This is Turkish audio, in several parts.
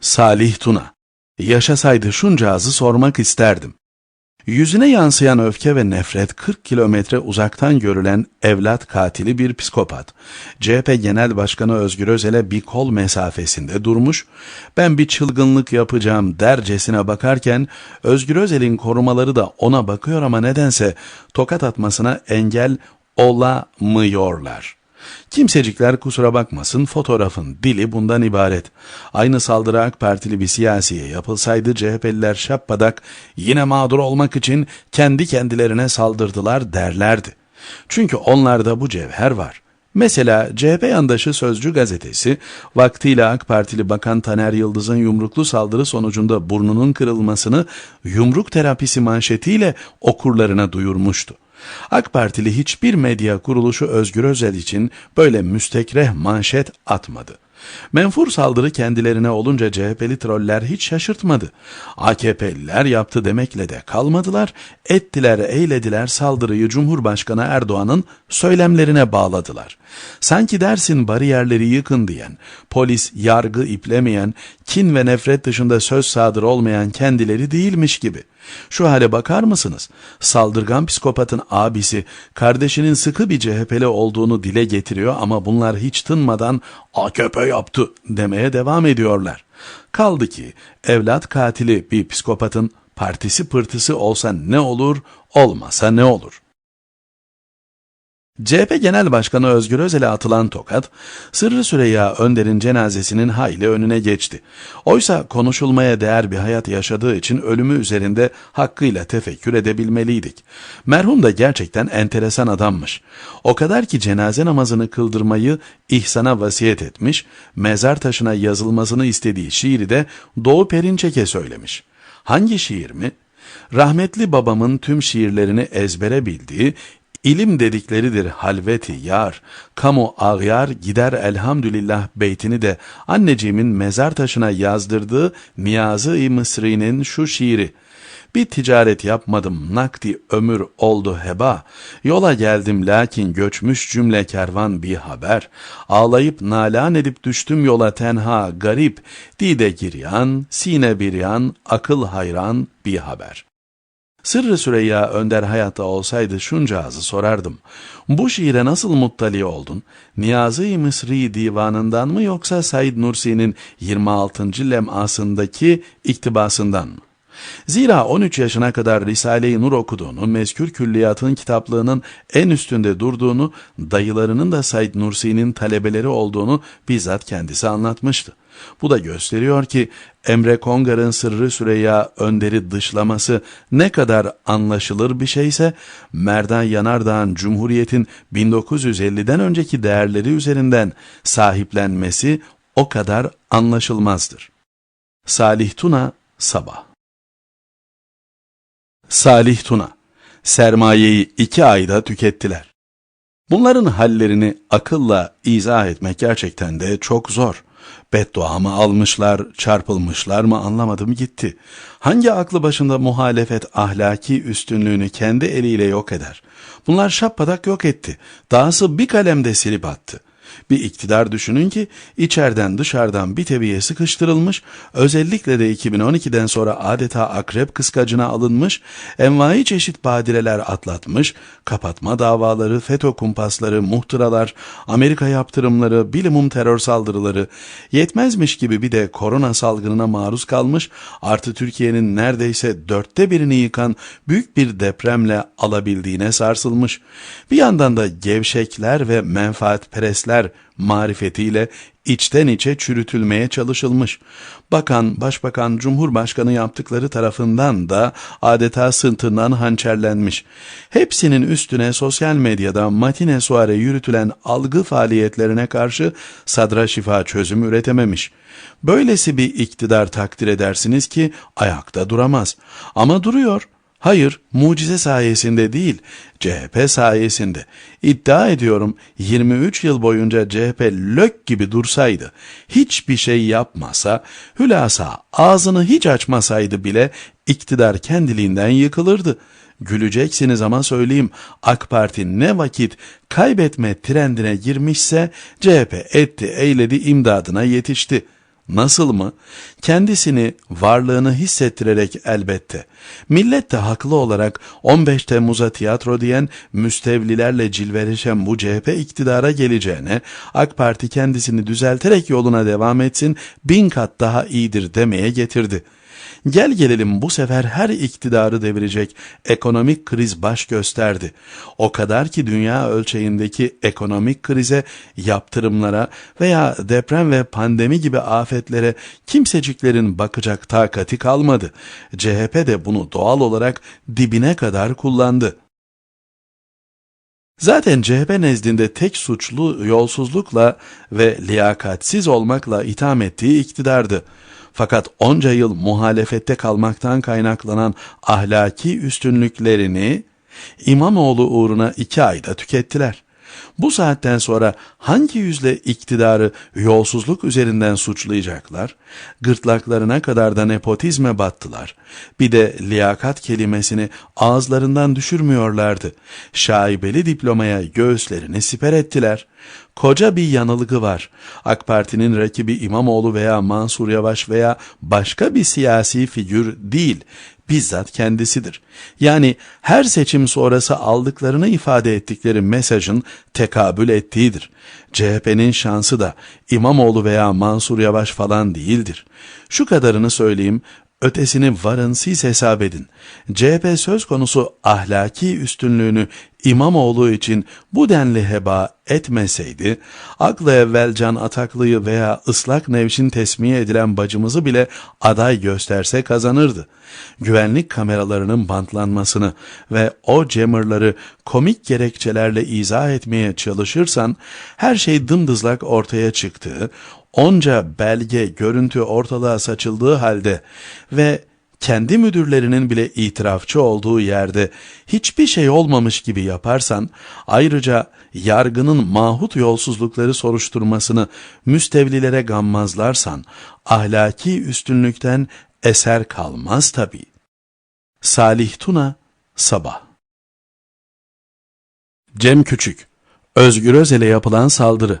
Salih Tuna. Yaşasaydı şuncağızı sormak isterdim. Yüzüne yansıyan öfke ve nefret 40 kilometre uzaktan görülen evlat katili bir psikopat. CHP Genel Başkanı Özgür Özel'e bir kol mesafesinde durmuş, ben bir çılgınlık yapacağım dercesine bakarken Özgür Özel'in korumaları da ona bakıyor ama nedense tokat atmasına engel olamıyorlar. Kimsecikler kusura bakmasın fotoğrafın dili bundan ibaret. Aynı saldırı AK Partili bir siyasiye yapılsaydı CHP'liler şappadak yine mağdur olmak için kendi kendilerine saldırdılar derlerdi. Çünkü onlarda bu cevher var. Mesela CHP yandaşı Sözcü gazetesi vaktiyle AK Partili Bakan Taner Yıldız'ın yumruklu saldırı sonucunda burnunun kırılmasını yumruk terapisi manşetiyle okurlarına duyurmuştu. AK Partili hiçbir medya kuruluşu Özgür Özel için böyle müstekreh manşet atmadı. Menfur saldırı kendilerine olunca CHP'li troller hiç şaşırtmadı. AKP'liler yaptı demekle de kalmadılar, ettiler eylediler saldırıyı Cumhurbaşkanı Erdoğan'ın söylemlerine bağladılar. Sanki dersin bariyerleri yıkın diyen, polis, yargı iplemeyen, kin ve nefret dışında söz sadır olmayan kendileri değilmiş gibi. Şu hale bakar mısınız? Saldırgan psikopatın abisi kardeşinin sıkı bir CHP'li olduğunu dile getiriyor ama bunlar hiç tınmadan AKP yaptı demeye devam ediyorlar. Kaldı ki evlat katili bir psikopatın partisi pırtısı olsa ne olur, olmasa ne olur? CHP Genel Başkanı Özgür Özel'e atılan tokat, Sırrı Süreyya Önder'in cenazesinin hayli önüne geçti. Oysa konuşulmaya değer bir hayat yaşadığı için ölümü üzerinde hakkıyla tefekkür edebilmeliydik. Merhum da gerçekten enteresan adammış. O kadar ki cenaze namazını kıldırmayı ihsana vasiyet etmiş, mezar taşına yazılmasını istediği şiiri de Doğu Perinçek'e söylemiş. Hangi şiir mi? Rahmetli babamın tüm şiirlerini ezbere bildiği, İlim dedikleridir halveti yar, kamu ağyar gider elhamdülillah beytini de anneciğimin mezar taşına yazdırdığı Niyazi-i Mısri'nin şu şiiri. Bir ticaret yapmadım nakdi ömür oldu heba. Yola geldim lakin göçmüş cümle kervan bir haber. Ağlayıp nalan edip düştüm yola tenha garip. Dide giryan, sine biryan, akıl hayran bir haber. Sırrı Süreyya Önder hayatta olsaydı şuncağızı sorardım. Bu şiire nasıl muttali oldun? Niyazi Mısri divanından mı yoksa Said Nursi'nin 26. lemasındaki iktibasından mı? Zira 13 yaşına kadar Risale-i Nur okuduğunu, mezkür külliyatın kitaplığının en üstünde durduğunu, dayılarının da Said Nursi'nin talebeleri olduğunu bizzat kendisi anlatmıştı. Bu da gösteriyor ki Emre Kongar'ın Sırrı Süreyya Önder'i dışlaması ne kadar anlaşılır bir şeyse, Merdan Yanardağ'ın Cumhuriyet'in 1950'den önceki değerleri üzerinden sahiplenmesi o kadar anlaşılmazdır. Salih Tuna Sabah Salih Tuna Sermayeyi iki ayda tükettiler. Bunların hallerini akılla izah etmek gerçekten de çok zor. Beddua mı almışlar, çarpılmışlar mı anlamadım gitti. Hangi aklı başında muhalefet ahlaki üstünlüğünü kendi eliyle yok eder? Bunlar şappadak yok etti. Dahası bir kalemde silip attı. Bir iktidar düşünün ki içeriden dışarıdan bir tebiye sıkıştırılmış, özellikle de 2012'den sonra adeta akrep kıskacına alınmış, envai çeşit badireler atlatmış, kapatma davaları, FETÖ kumpasları, muhtıralar, Amerika yaptırımları, bilimum terör saldırıları, yetmezmiş gibi bir de korona salgınına maruz kalmış, artı Türkiye'nin neredeyse dörtte birini yıkan büyük bir depremle alabildiğine sarsılmış. Bir yandan da gevşekler ve menfaatperestler marifetiyle içten içe çürütülmeye çalışılmış. Bakan, başbakan, cumhurbaşkanı yaptıkları tarafından da adeta sırtından hançerlenmiş. Hepsinin üstüne sosyal medyada matine suare yürütülen algı faaliyetlerine karşı sadra şifa çözüm üretememiş. Böylesi bir iktidar takdir edersiniz ki ayakta duramaz. Ama duruyor. Hayır, mucize sayesinde değil, CHP sayesinde. İddia ediyorum 23 yıl boyunca CHP lök gibi dursaydı, hiçbir şey yapmasa, hülasa ağzını hiç açmasaydı bile iktidar kendiliğinden yıkılırdı. Güleceksiniz ama söyleyeyim AK Parti ne vakit kaybetme trendine girmişse CHP etti eyledi imdadına yetişti. Nasıl mı? Kendisini, varlığını hissettirerek elbette. Millet de haklı olarak 15 Temmuz'a tiyatro diyen müstevlilerle cilveleşen bu CHP iktidara geleceğine AK Parti kendisini düzelterek yoluna devam etsin bin kat daha iyidir demeye getirdi. Gel gelelim bu sefer her iktidarı devirecek ekonomik kriz baş gösterdi. O kadar ki dünya ölçeğindeki ekonomik krize, yaptırımlara veya deprem ve pandemi gibi afetlere kimseciklerin bakacak takati kalmadı. CHP de bunu doğal olarak dibine kadar kullandı. Zaten CHP nezdinde tek suçlu yolsuzlukla ve liyakatsiz olmakla itham ettiği iktidardı. Fakat onca yıl muhalefette kalmaktan kaynaklanan ahlaki üstünlüklerini İmamoğlu uğruna iki ayda tükettiler. Bu saatten sonra hangi yüzle iktidarı yolsuzluk üzerinden suçlayacaklar? Gırtlaklarına kadar da nepotizme battılar. Bir de liyakat kelimesini ağızlarından düşürmüyorlardı. Şaibeli diplomaya göğüslerini siper ettiler. Koca bir yanılgı var. AK Parti'nin rakibi İmamoğlu veya Mansur Yavaş veya başka bir siyasi figür değil bizzat kendisidir. Yani her seçim sonrası aldıklarını ifade ettikleri mesajın tekabül ettiğidir. CHP'nin şansı da İmamoğlu veya Mansur Yavaş falan değildir. Şu kadarını söyleyeyim, ötesini varın siz hesap edin. CHP söz konusu ahlaki üstünlüğünü İmamoğlu için bu denli heba etmeseydi, aklı evvel Can Ataklı'yı veya ıslak nevşin tesmiye edilen bacımızı bile aday gösterse kazanırdı. Güvenlik kameralarının bantlanmasını ve o jammerları komik gerekçelerle izah etmeye çalışırsan, her şey dımdızlak ortaya çıktığı, onca belge, görüntü ortalığa saçıldığı halde ve kendi müdürlerinin bile itirafçı olduğu yerde hiçbir şey olmamış gibi yaparsan, ayrıca yargının mahut yolsuzlukları soruşturmasını müstevlilere gammazlarsan, ahlaki üstünlükten eser kalmaz tabii. Salih Tuna, Sabah Cem Küçük, Özgür Özel'e yapılan saldırı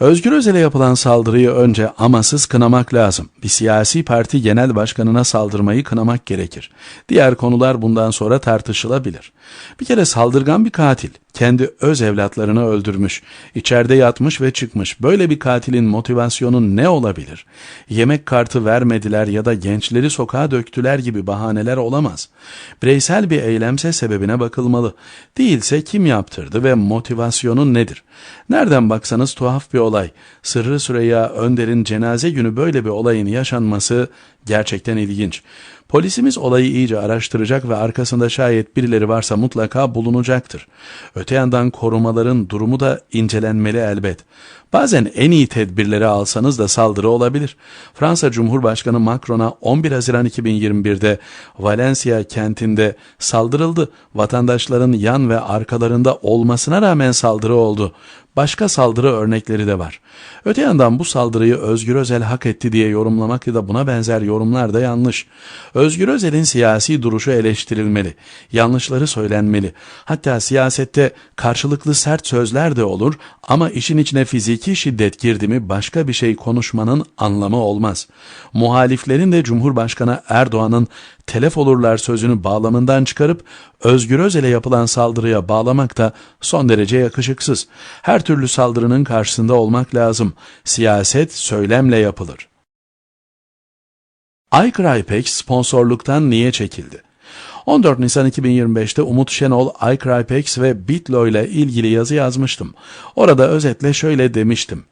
Özgür Özel'e yapılan saldırıyı önce amasız kınamak lazım. Bir siyasi parti genel başkanına saldırmayı kınamak gerekir. Diğer konular bundan sonra tartışılabilir. Bir kere saldırgan bir katil kendi öz evlatlarını öldürmüş, içeride yatmış ve çıkmış. Böyle bir katilin motivasyonu ne olabilir? Yemek kartı vermediler ya da gençleri sokağa döktüler gibi bahaneler olamaz. Bireysel bir eylemse sebebine bakılmalı. Değilse kim yaptırdı ve motivasyonu nedir? Nereden baksanız tuhaf bir olay. Sırrı Süreyya Önder'in cenaze günü böyle bir olayın yaşanması gerçekten ilginç. Polisimiz olayı iyice araştıracak ve arkasında şayet birileri varsa mutlaka bulunacaktır. Öte yandan korumaların durumu da incelenmeli elbet. Bazen en iyi tedbirleri alsanız da saldırı olabilir. Fransa Cumhurbaşkanı Macron'a 11 Haziran 2021'de Valencia kentinde saldırıldı. Vatandaşların yan ve arkalarında olmasına rağmen saldırı oldu. Başka saldırı örnekleri de var. Öte yandan bu saldırıyı Özgür Özel hak etti diye yorumlamak ya da buna benzer yorumlar da yanlış. Özgür Özel'in siyasi duruşu eleştirilmeli. Yanlışları söylenmeli. Hatta siyasette karşılıklı sert sözler de olur ama işin içine fiziki şiddet girdi mi başka bir şey konuşmanın anlamı olmaz. Muhaliflerin de Cumhurbaşkanı Erdoğan'ın telef olurlar sözünü bağlamından çıkarıp Özgür Özel'e yapılan saldırıya bağlamak da son derece yakışıksız. Her türlü saldırının karşısında olmak lazım. Siyaset söylemle yapılır. iCrypex sponsorluktan niye çekildi? 14 Nisan 2025'te Umut Şenol, iCrypex ve Bitlo ile ilgili yazı yazmıştım. Orada özetle şöyle demiştim.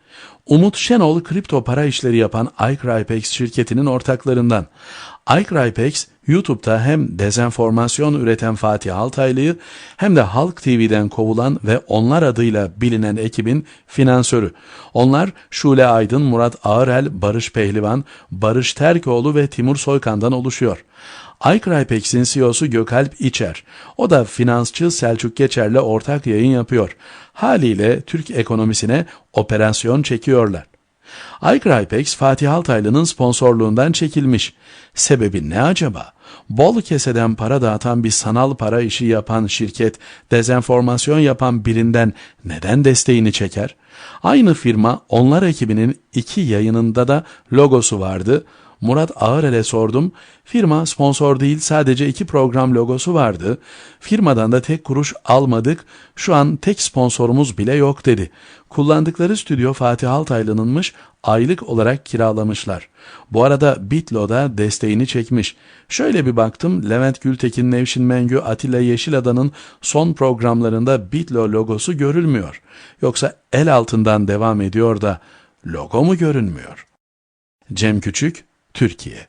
Umut Şenol kripto para işleri yapan iCrypex şirketinin ortaklarından. iCrypex YouTube'da hem dezenformasyon üreten Fatih Altaylı'yı hem de Halk TV'den kovulan ve onlar adıyla bilinen ekibin finansörü. Onlar Şule Aydın, Murat Ağırel, Barış Pehlivan, Barış Terkoğlu ve Timur Soykan'dan oluşuyor. iCrypex'in CEO'su Gökalp İçer. O da finansçı Selçuk Geçer'le ortak yayın yapıyor. Haliyle Türk ekonomisine operasyon çekiyorlar. iCrypex Fatih Altaylı'nın sponsorluğundan çekilmiş. Sebebi ne acaba? Bol keseden para dağıtan bir sanal para işi yapan şirket, dezenformasyon yapan birinden neden desteğini çeker? Aynı firma onlar ekibinin iki yayınında da logosu vardı. Murat Ağırel'e sordum. Firma sponsor değil sadece iki program logosu vardı. Firmadan da tek kuruş almadık. Şu an tek sponsorumuz bile yok dedi. Kullandıkları stüdyo Fatih Altaylı'nınmış aylık olarak kiralamışlar. Bu arada Bitlo da desteğini çekmiş. Şöyle bir baktım Levent Gültekin, Nevşin Mengü, Atilla Yeşilada'nın son programlarında Bitlo logosu görülmüyor. Yoksa el altından devam ediyor da logo mu görünmüyor? Cem Küçük, Türkiye